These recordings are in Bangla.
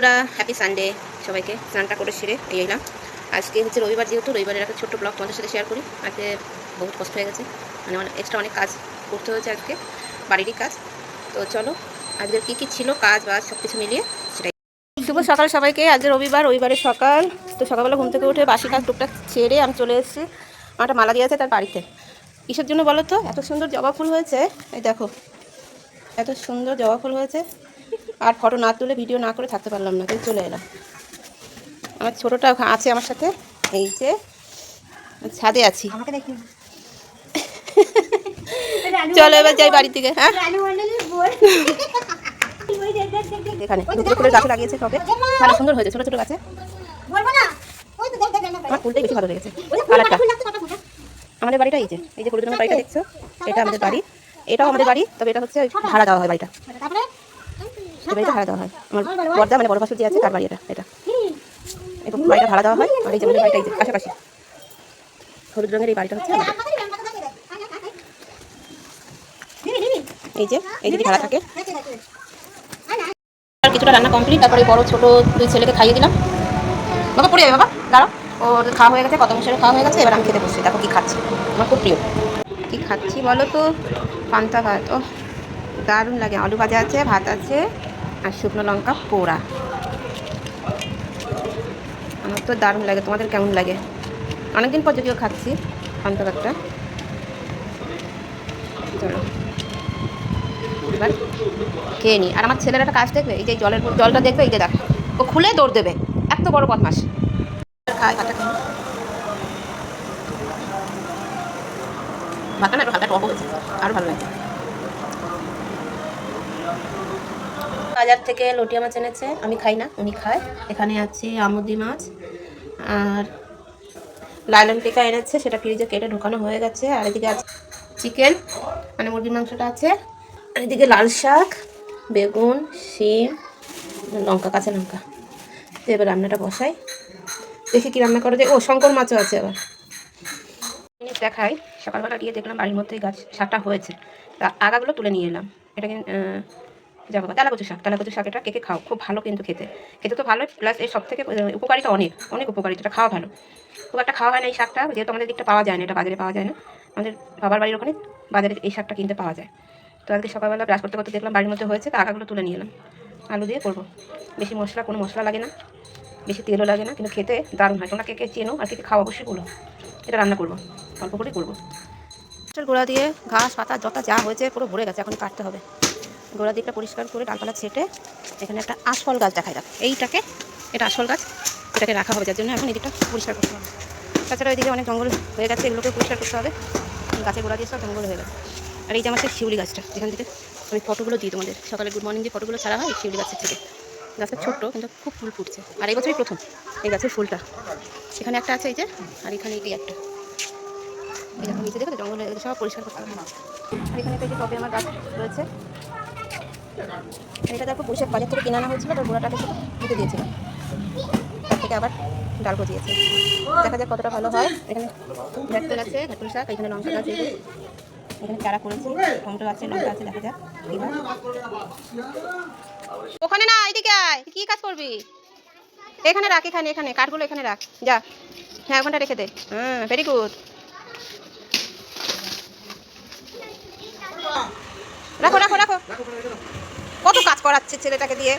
ওরা হ্যাপি সানডে সবাইকে। স্নানটা করে সেরে এই এলাম। আজকে হচ্ছে রবিবার যেহেতু, রবিবারের একটা ছোট্ট ব্লগ তোমাদের সাথে শেয়ার করি। আজকে বহুত কষ্ট হয়ে গেছে। মানে অনেক এক্সট্রা অনেক কাজ করতে হয়েছে আজকে, বাড়িরই কাজ। তো চলো, আজকের কী কী ছিল, কাজ বাজ সব কিছু মিলিয়ে সেটাই। শুভ সকাল সবাইকে। আজ রবিবার, রবিবারের সকাল। তো সকালবেলা ঘুম থেকে উঠে বাসি কাজ টুকটাক ছেড়ে আমি চলে এসেছি। আমার মালা দিয়ে আছে তার বাড়িতে। কিসের জন্য বলো তো? এত সুন্দর জবা ফুল হয়েছে। এই দেখো, এত সুন্দর জবা ফুল হয়েছে। আর ফটো না তুলে ভিডিও না করে থাকতে পারলাম না তাই চলে এলাম। আমার ছোটোটা আছে আমার সাথে এই যে ছাদে আছি। চলো এবার যাই বাড়ি থেকে হ্যাঁ? এখানে দুটো গাছ লাগিয়েছে টবে ভালো সুন্দর হয়েছে ছোটো ছোটো গাছে। আমার ফুলটাই বেশি ভালো লেগেছে কালারটা। আমাদের বাড়িটা এই যে এই যে বাড়িটা দেখছ? এটা আমাদের বাড়ি। এটাও আমাদের বাড়ি তবে এটা হচ্ছে ভাড়া দেওয়া হয় বাড়িটা। এই ভাড়া দেওয়া হয়। আমার বর্দা মানে বড় পাশে যে আছে তার বাড়ি এটা এটা। এই বাড়িটা ভাড়া দেওয়া হয় আর এই যে আমাদের বাড়িটা পাশাপাশি হলুদ রঙের এই বাড়িটা হচ্ছে এই যে এই দিদি ভাড়া থাকে। কিছুটা রান্না কমপ্লিট তারপরে বড় ছোট দুই ছেলেকে খাইয়ে দিলাম। বাবা পড়ে যাবে বাবা দাঁড়াও। ওর খাওয়া হয়ে গেছে কত মশারে খাওয়া হয়ে গেছে এবার আমি খেতে বসছি। দেখো কি খাচ্ছি। আমার খুব প্রিয়। কি খাচ্ছি বলো তো? পান্তা ভাত। ও দারুণ লাগে। আলু ভাজা আছে ভাত আছে। আর শুকনো লঙ্কা পোড়া। আমার তো দারুণ লাগে, তোমাদের কেমন লাগে? অনেকদিন পর যদিও খাচ্ছি পান্তা ভাতটা এবার খেয়ে নিই আর আমার ছেলের একটা কাজ দেখবে? এই যে জলের জলটা দেখবে? এই যে দেখ, ও খুলে দৌড় দেবে। এত বড় বদমাস খায় না, একটু হালকা হয়েছে। আরও ভালো লাগছে। বাজার থেকে লটিয়া মাছ এনেছে, আমি খাই না, উনি খায়। এখানে আছে আমুদি মাছ, আর লাইলন টিকা এনেছে, সেটা ফ্রিজে কেটে ঢোকানো হয়ে গেছে। আর এদিকে আছে চিকেন মানে মুরগির মাংসটা আছে। আর এদিকে লাল শাক, বেগুন, শিম, লঙ্কা, কাঁচা লঙ্কা। তো এবার রান্নাটা বসাই। দেখি কি রান্না করা যায়। ও, শঙ্কর মাছও আছে আবার। জিনিস দেখাই। সকালবেলা গিয়ে দেখলাম বাড়ির মধ্যেই গাছ শাকটা হয়েছে। তা আগাগুলো তুলে নিয়ে এলাম। এটা যা বাবা তেলাকচু শাক তেলাকচু শাক এটা কেকে খাও? খুব ভালো কিন্তু খেতে। খেতে তো ভালো প্লাস এর সব থেকে উপকারিতা অনেক অনেক উপকারিতা, এটা খাওয়া ভালো। খুব একটা খাওয়া হয় না এই শাকটা, যেহেতু আমাদের দিকটা পাওয়া যায় না, এটা বাজারে পাওয়া যায় না। আমাদের বাবার বাড়ির ওখানে বাজারে এই শাকটা কিনতে পাওয়া যায়। তো আজকে সকালবেলা ব্রাশ করতে করতে দেখলাম বাড়ির মধ্যে হয়েছে তা আগাগুলো তুলে নিয়ে এলাম। আলু দিয়ে করব। বেশি মশলা, কোনো মশলা লাগে না, বেশি তেলও লাগে না, কিন্তু খেতে দারুণ হয়। তোমরা কে কে চেনো আর কে কে খাওয়া অবশ্যই বলো। এটা রান্না করব, অল্প করেই করব। গোড়া দিয়ে ঘাস, পাতা যত যা হয়েছে পুরো ভরে গেছে এখন কাটতে হবে। গোড়া দিকটা পরিষ্কার করে ডালপালা ছেটে এখানে একটা আশফল গাছ দেখা রাখ এইটাকে, এটা আশফল গাছ, এটাকে রাখা হবে, যার জন্য এখন এদিকটা পরিষ্কার করতে হবে। তাছাড়া ওইদিকে অনেক জঙ্গল হয়ে গেছে এগুলোকে পরিষ্কার করতে হবে। গাছে গোড়া দিয়ে সব জঙ্গল হয়ে গেছে। আর এই যে আমার শিউলি গাছটা, যেখান থেকে আমি ফটোগুলো দিই তোমাদের, সকালে গুড মর্নিং যে ফটোগুলো ছাড়া হয় শিউলি গাছের থেকে। গাছটা ছোট্ট, কিন্তু খুব ফুল ফুটছে। আর এই বছরই প্রথম এই গাছের ফুলটা। এখানে একটা আছে এই যে, আর এখানে এই একটা। দেখো নিচে দেখো জঙ্গল সব পরিষ্কার করতে হবে। আর এখানে একটা টবে আমার গাছ রয়েছে। এটা দেখো পুলিশের বাজার থেকে কিনে আনা হয়েছিল তো গোড়াটাকে শুধু দিতে দিয়েছিলাম। তার থেকে আবার ডাল গজিয়েছে দেখা যাক কতটা ভালো হয়। এখানে ভেটতেল আছে ভেটুল শাক, এখানে লঙ্কা গাছ এখানে চারা করেছি, টমেটো আছে, লঙ্কা আছে, দেখা যাক। ওখানে না, এদিকে আয়। কি কাজ করবি? এখানে রাখ, এখানে এখানে। কাঠগুলো এখানে রাখ। যা। হ্যাঁ ওখানটা রেখে দে। হ্যাঁ ভেরি গুড রাখো রাখো রাখো কত কাজ করাচ্ছে ছেলেটাকে দিয়ে।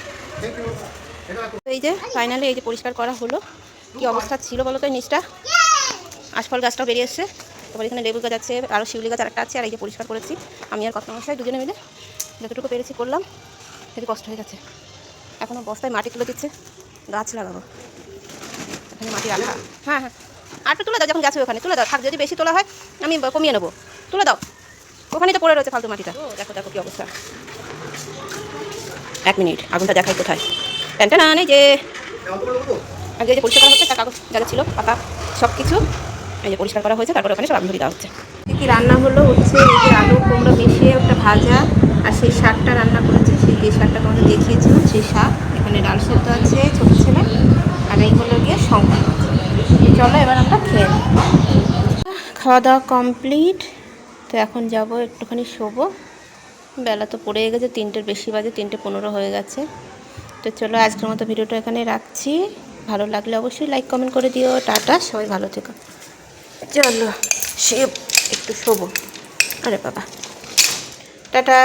এই যে ফাইনালি এই যে পরিষ্কার করা হলো। কি অবস্থা ছিল বলো তো এই নিচটা? আশফল গাছটাও বেরিয়ে এসছে। তারপর এখানে লেবু গাছ আছে আরও শিউলি গাছ আরেকটা আছে আর এই যে পরিষ্কার করেছি। আমি আর কত মশাই দুজনে মিলে যতটুকু পেরেছি করলাম সেটি কষ্ট হয়ে গেছে। এখনও বস্তায় মাটি তুলে দিচ্ছে। গাছ লাগাবো। এখানে মাটি রাখা। হ্যাঁ হ্যাঁ। আর একটু তুলে দাও যখন গেছে ওখানে। তুলে দাও। থাক যদি বেশি তোলা হয় আমি কমিয়ে নেব। তুলে দাও। ওখানেই তো পড়ে রয়েছে ফালতু মাটিটা। দেখো দেখো কী অবস্থা। এক মিনিট, আগুনটা দেখাই কোথায়? প্যান্টটা না নেই যে আগে যে পরিষ্কার করা হচ্ছে, তার কাগজ যা ছিল, পাতা সব কিছু এই যে পরিষ্কার করা হয়েছে, তারপরে ওখানে সব আগুন ধরিয়ে দেওয়া হচ্ছে। কী রান্না হলো? হচ্ছে আলু কুমড়ো মিশিয়ে একটা ভাজা আর সেই শাকটা রান্না করেছে। সেই যে শাকটা তোমাদের দেখিয়েছিলাম, সেই শাক। এখানে ডাল সেদ্ধ আছে, ছোটো ছেলে। আর এই হলো গিয়ে শঙ্কর চলো এবার আমরা খেয়ে খাওয়া দাওয়া কমপ্লিট। তো এখন যাব, একটুখানি শোবো। বেলা তো পড়ে গেছে তিনটের বেশি বাজে তিনটে পনেরো হয়ে গেছে। তো চলো আজকের মতো ভিডিওটা এখানে রাখছি। ভালো লাগলে অবশ্যই লাইক কমেন্ট করে দিও। টাটা সবাই ভালো থেকো। চলো সে একটু শোবো। আরে বাবা। টাটা।